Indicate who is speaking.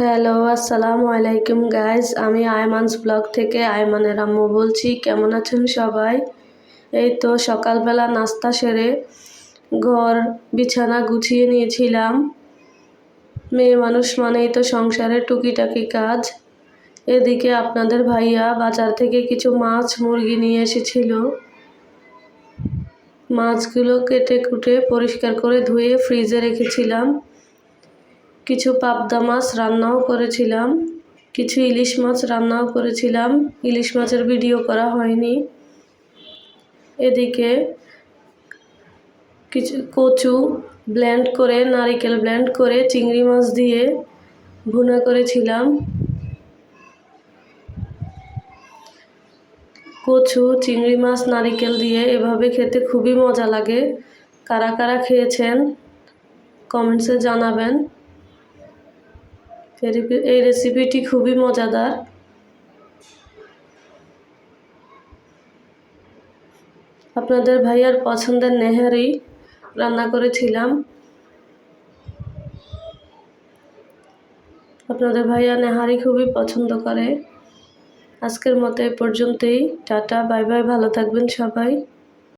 Speaker 1: Hello, আসসালামু আলাইকুম guys আমি আয়মানস ব্লগ থেকে আয়মানের আম্মু বলছি, কেমন আছেন সবাই? এই তো সকালবেলা নাস্তা সেরে ঘর বিছানা গুছিয়ে নিয়েছিলাম। মেয়ে মানুষ মানেই তো সংসারের টুকিটাকি কাজ। এদিকে আপনাদের ভাইয়া বাজার থেকে কিছু মাছ, মুরগি নিয়ে এসেছিল। মাছগুলো কেটে কুটে পরিষ্কার করে ধুয়ে ফ্রিজে রেখেছিলাম। কিছু পাবদা মাছ রান্নাও করেছিলাম, কিছু ইলিশ মাছ রান্নাও করেছিলাম। ইলিশ মাছের ভিডিও করা হয়নি। এদিকে কিছু কচু ব্ল্যান্ড করে, নারিকেল ব্ল্যান্ড করে, চিংড়ি মাছ দিয়ে ভুনা করেছিলাম। কচু, চিংড়ি মাছ, নারিকেল দিয়ে এভাবে খেতে খুবই মজা লাগে। কারা কারা খেয়েছেন, কমেন্টসে জানাবেন। এই রেসিপিটি খুবই মজাদার। আপনাদের ভাইয়ার পছন্দের নেহারি রান্না করেছিলাম। আপনাদের ভাইয়া নেহারি খুবই পছন্দ করে। আজকের মতো এ পর্যন্তই। টাটা, বাই বাই, ভালো থাকবেন সবাই।